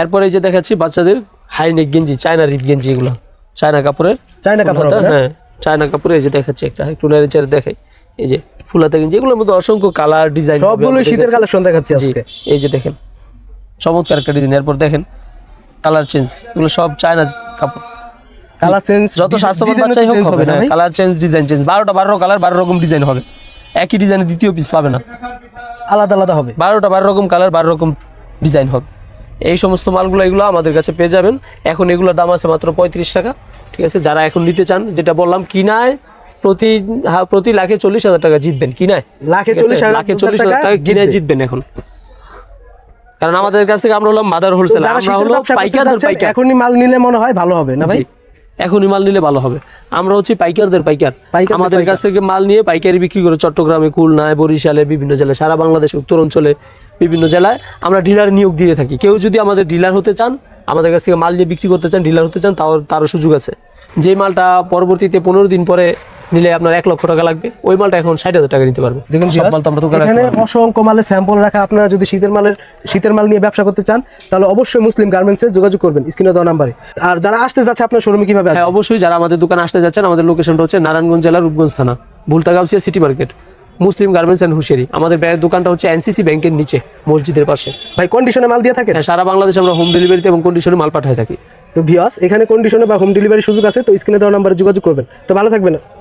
এরপরে এই যে দেখাচ্ছি বাচ্চাদের হাই নেক গেঞ্জি চায়না রিপ গেঞ্জি এগুলো। চায়না কাপড়ের চায়না কাপড়? হ্যাঁ চায়না কাপড়ে এই যে দেখাচ্ছি একটা একটু চেড়ে দেখাই। এই যে ফুলাতে গেঞ্জি এগুলোর মধ্যে অসংখ্য কালার ডিজাইন সবগুলোই শীতের কালেকশন দেখাচ্ছি আজকে। এই যে দেখেন চমৎকার একটা ডিজাইন এরপর দেখেন কালার চেঞ্জ এগুলো সব চায়না কাপড়। কালার চেঞ্জ যত স্বাস্থ্যবান বাচ্চাই হোক হবে না কালার চেঞ্জ ডিজাইন চেঞ্জ বারোটা বারো কালার বারো রকম ডিজাইন হবে। একই ডিজাইনের দ্বিতীয় পিস পাবে না। আলাদা আলাদা হবে। বারোটা বারো রকম কালার বারো রকম ডিজাইন হবে। এই সমস্ত মালগুলো এগুলো আমাদের কাছে পেয়ে যাবেন। এখন এগুলোর দাম আছে মাত্র পঁয়ত্রিশ টাকা। ঠিক আছে যারা এখন নিতে চান যেটা বললাম কিনায় প্রতি প্রতি লাখে চল্লিশ হাজার টাকা জিতবেন কিনায়। লাখে চল্লিশ লাখে চল্লিশ হাজার টাকা কিনে জিতবেন। এখন। কারণ আমাদের কাছ থেকে আমরা হলাম মাদার হোলসেল আমরা হলো চাচ্ছেন, পাইকার। এখনই মাল নিলে মনে হয় ভালো হবে না ভাই। এখনই মাল নিলে ভালো হবে। আমরা হচ্ছে পাইকারদের পাইকার। আমাদের কাছ থেকে মাল নিয়ে পাইকারি বিক্রি করে চট্টগ্রামে খুলনায় বরিশালে বিভিন্ন জেলায় সারা বাংলাদেশ উত্তর অঞ্চলে বিভিন্ন জেলায় আমরা ডিলার নিয়োগ দিয়ে থাকি। কেউ যদি আমাদের ডিলার হতে চান আমাদের কাছ থেকে মাল নিয়ে বিক্রি করতে চান ডিলার হতে চান তাও তারও সুযোগ আছে। যে মালটা পরবর্তীতে পনেরো দিন পরে নিলে আপনার এক লক্ষ টাকা লাগবে। ওই মালটা এখন ষাট হাজার টাকা নিতে পারবে। দেখুন সব মাল তো আমরা এখানে অসংখ্য মালের স্যাম্পল রাখা। আপনারা যদি শীতের মালের শীতের মাল নিয়ে ব্যবসা করতে চান তাহলে অবশ্যই মুসলিম গার্মেন্টসে যোগাযোগ করবেন স্ক্রিনে দেওয়া নাম্বারে। আর যারা আসতে যাচ্ছে আপনার শোরুমে কীভাবে হ্যাঁ অবশ্যই যারা আমাদের দোকানে আসতে যাচ্ছেন আমাদের লোকেশনটা হচ্ছে নারায়ণগঞ্জ জেলার রূপগঞ্জ থানা Bhultagausia city market Muslim garments and hosiery আমাদের দোকানটা হচ্ছে এনসিসি ব্যাংকের নিচে মসজিদের পাশে। ভাই কন্ডিশনে মাল দিয়ে থাকে হ্যাঁ সারা বাংলাদেশ আমরা হোম ডেলিভারিতে এবং কন্ডিশনে মাল পাঠাই থাকি। তো ভিওয়াস এখানে কন্ডিশনে বা হোম ডেলিভারি সুযোগ আছে তো স্ক্রিনে দেওয়া নাম্বারে যোগাযোগ করবেন। তো ভালো থাকবেন।